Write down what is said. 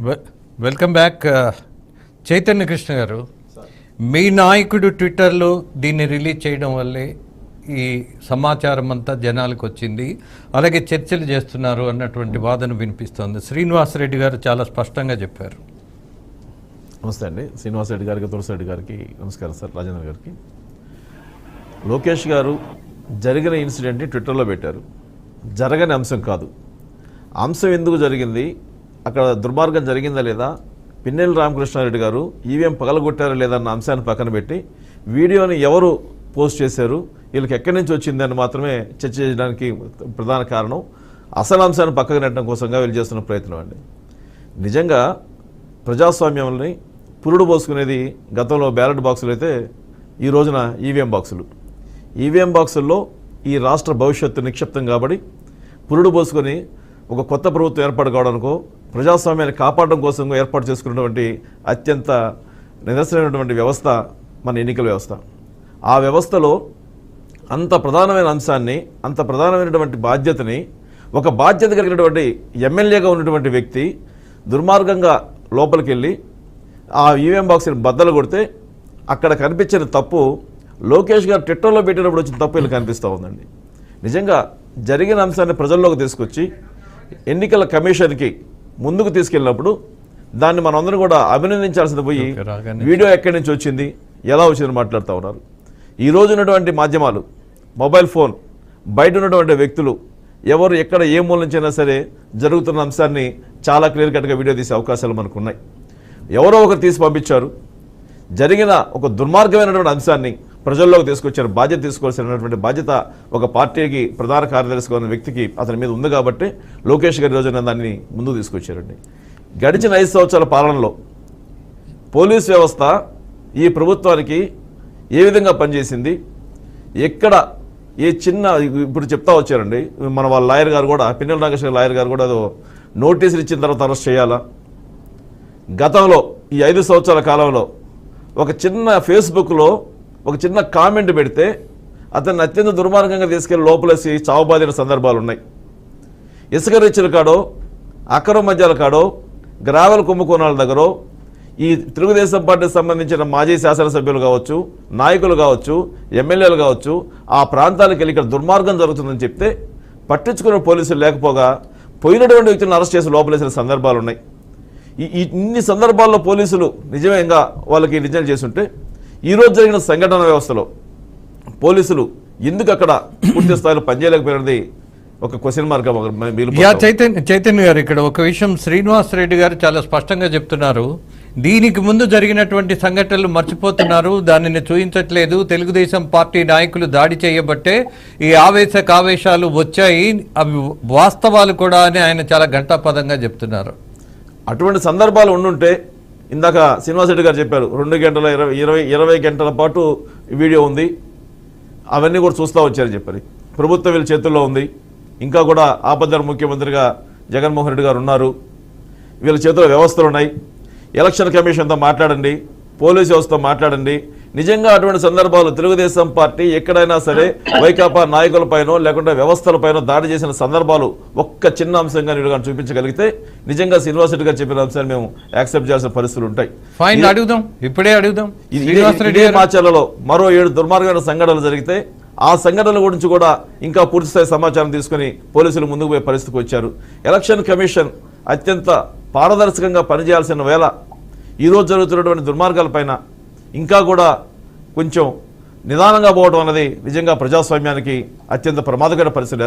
Welcome back Chaitanya Krishna గారు. మీ నాయకుడు ట్విట్టర్లో దీన్ని రిలీజ్ చేయడం వల్లే ఈ సమాచారం అంతా జనాలకు వచ్చింది. అలాగే చర్చలు చేస్తున్నారు అన్నటువంటి వాదన వినిపిస్తోంది. శ్రీనివాసరెడ్డి గారు చాలా స్పష్టంగా చెప్పారు. నమస్తే అండి. శ్రీనివాసరెడ్డి గారికి తులసిరెడ్డి గారికి నమస్కారం సార్ రాజేంద్ర గారికి. లోకేష్ గారు జరిగిన ఇన్సిడెంట్ని ట్విట్టర్లో పెట్టారు. జరగని అంశం కాదు. అంశం ఎందుకు జరిగింది? అక్కడ దుర్మార్గం జరిగిందా లేదా? పిన్నెల్లి రామకృష్ణారెడ్డి గారు ఈవీఎం పగలగొట్టారా లేదన్న అంశాన్ని పక్కన పెట్టి వీడియోని ఎవరు పోస్ట్ చేశారు? వీళ్ళకి ఎక్కడి నుంచి వచ్చిందని మాత్రమే చర్చ చేయడానికి ప్రధాన కారణం అసలు అంశాన్ని పక్కకు నెట్టడం కోసంగా వీళ్ళు చేస్తున్న ప్రయత్నం అండి. నిజంగా ప్రజాస్వామ్యంని పురుడు పోసుకునేది గతంలో బ్యాలెట్ బాక్సులు అయితే ఈ రోజున ఈవీఎం బాక్సులు. ఈవీఎం బాక్సుల్లో ఈ రాష్ట్ర భవిష్యత్తు నిక్షిప్తం కాబట్టి పురుడు పోసుకొని ఒక కొత్త ప్రభుత్వం ఏర్పాటు కావడానికో ప్రజాస్వామ్యాన్ని కాపాడడం కోసం ఏర్పాటు చేసుకున్నటువంటి అత్యంత నిదర్శనమైనటువంటి వ్యవస్థ మన ఎన్నికల వ్యవస్థ. ఆ వ్యవస్థలో అంత ప్రధానమైన అంశాన్ని అంత ప్రధానమైనటువంటి బాధ్యతని ఒక బాధ్యత కలిగినటువంటి ఎమ్మెల్యేగా ఉన్నటువంటి వ్యక్తి దుర్మార్గంగా లోపలికి వెళ్ళి ఆ ఈవీఎం బాక్స్ని బద్దలు కొడితే అక్కడ కనిపించిన తప్పు లోకేష్ గారు ట్విట్టర్లో పెట్టినప్పుడు వచ్చిన తప్పు వీళ్ళు కనిపిస్తూ ఉందండి. నిజంగా జరిగిన అంశాన్ని ప్రజల్లోకి తీసుకొచ్చి ఎన్నికల కమిషన్కి ముందుకు తీసుకెళ్ళినప్పుడు దాన్ని మనందరం కూడా అభినందించాల్సింది పోయి వీడియో ఎక్కడి నుంచి వచ్చింది ఎలా వచ్చిందని మాట్లాడుతూ ఉన్నారు. ఈ రోజు ఉన్నటువంటి మాధ్యమాలు మొబైల్ ఫోన్ బయట ఉన్నటువంటి వ్యక్తులు ఎవరు ఎక్కడ ఏ మూల నుంచైనా సరే జరుగుతున్న అంశాన్ని చాలా క్లియర్ కట్గా వీడియో తీసే అవకాశాలు మనకు ఉన్నాయి ఎవరో ఒకరు తీసి పంపించారు. జరిగిన ఒక దుర్మార్గమైనటువంటి అంశాన్ని ప్రజల్లోకి తీసుకొచ్చారు బాధ్యత తీసుకోవాల్సినటువంటి బాధ్యత ఒక పార్టీకి ప్రధాన కార్యదర్శిగా ఉన్న వ్యక్తికి అతని మీద ఉంది కాబట్టి లోకేష్ గారి రోజున దాన్ని ముందుకు తీసుకొచ్చారండి. గడిచిన ఐదు సంవత్సరాల పాలనలో పోలీస్ వ్యవస్థ ఈ ప్రభుత్వానికి ఏ విధంగా పనిచేసింది ఎక్కడ ఏ చిన్న ఇప్పుడు చెప్తా వచ్చారండి మన వాళ్ళ లాయర్ గారు కూడా పిన్నెల నాగేశ్వర లాయర్ గారు కూడా అదో నోటీసులు ఇచ్చిన తర్వాత అరెస్ట్ చేయాలా? గతంలో ఈ ఐదు సంవత్సరాల కాలంలో ఒక చిన్న ఫేస్బుక్లో ఒక చిన్న కామెంట్ పెడితే అతన్ని అత్యంత దుర్మార్గంగా తీసుకెళ్ళి లోపలేసి చావుబాదిన సందర్భాలు ఉన్నాయి ఇసుక రీచ్ల కాడో అక్రమ మధ్యాల కాడో గ్రావెల్ కుంభకోణాల దగ్గర ఈ తెలుగుదేశం పార్టీకి సంబంధించిన మాజీ శాసనసభ్యులు కావచ్చు నాయకులు కావచ్చు ఎమ్మెల్యేలు కావచ్చు ఆ ప్రాంతాలకు వెళ్ళి ఇక్కడ దుర్మార్గం జరుగుతుందని చెప్తే పట్టించుకున్న పోలీసులు లేకపోగా పోయినటువంటి వ్యక్తులను అరెస్ట్ చేసి లోపలేసిన సందర్భాలు ఉన్నాయి ఈ ఇన్ని సందర్భాల్లో పోలీసులు నిజమేగా వాళ్ళకి నిజం చేస్తుంటే ఈరోజు జరిగిన సంఘటన వ్యవస్థలో పోలీసులు ఎందుకు అక్కడ పూర్తి స్థాయిలో పనిచేయలేకపోయినది ఒక క్వశ్చన్ మార్క్ చైతన్య చైతన్య గారు ఇక్కడ ఒక విషయం శ్రీనివాస్ రెడ్డి గారు చాలా స్పష్టంగా చెప్తున్నారు. దీనికి ముందు జరిగినటువంటి సంఘటనలు మర్చిపోతున్నారు. దానిని చూపించట్లేదు తెలుగుదేశం పార్టీ నాయకులు దాడి చేయబట్టే ఈ ఆవేశ కావేశాలు వచ్చాయి. అవి వాస్తవాలు కూడా అని ఆయన చాలా ఘంటాపదంగా చెప్తున్నారు. అటువంటి సందర్భాలు ఉండుంటే ఇందాక శ్రీనివాసరెడ్డి గారు చెప్పారు రెండు గంటల ఇరవై ఇరవై ఇరవై గంటల పాటు వీడియో ఉంది. అవన్నీ కూడా చూస్తూ వచ్చారని చెప్పారు. ప్రభుత్వం వీళ్ళ చేతుల్లో ఉంది. ఇంకా కూడా ఆపద్దర ముఖ్యమంత్రిగా జగన్మోహన్ రెడ్డి గారు ఉన్నారు. వీళ్ళ చేతిలో వ్యవస్థలు ఉన్నాయి. ఎలక్షన్ కమిషన్తో మాట్లాడండి పోలీస్ వ్యవస్థతో మాట్లాడండి నిజంగా అటువంటి సందర్భాలు తెలుగుదేశం పార్టీ ఎక్కడైనా సరే వైకాపా నాయకులపైనో లేకుంటే వ్యవస్థలపైనో దాడి చేసిన సందర్భాలు ఒక్క చిన్న అంశంగా నేను కానీ చూపించగలిగితే నిజంగా శ్రీనివాస్ రెడ్డి గారు చెప్పిన అంశాన్ని మేము యాక్సెప్ట్ చేయాల్సిన పరిస్థితులు ఉంటాయి. ఫైన్ అడుగుదాం. ఇప్పుడే అడుగుదాం. ఇది- మాచర్లలో మరో ఏడు దుర్మార్గమైన సంఘటనలు జరిగితే ఆ సంఘటనల గురించి కూడా ఇంకా పూర్తిస్థాయి సమాచారం తీసుకుని పోలీసులు ముందుకు పోయే పరిస్థితికి వచ్చారు. ఎలక్షన్ కమిషన్ అత్యంత పారదర్శకంగా పనిచేయాల్సిన వేళ ఈరోజు జరుగుతున్నటువంటి దుర్మార్గాలపైన ఇంకా కూడా కొంచెం నిదానంగా పోవడం అనేది నిజంగా ప్రజాస్వామ్యానికి అత్యంత ప్రమాదకర పరిస్థితి.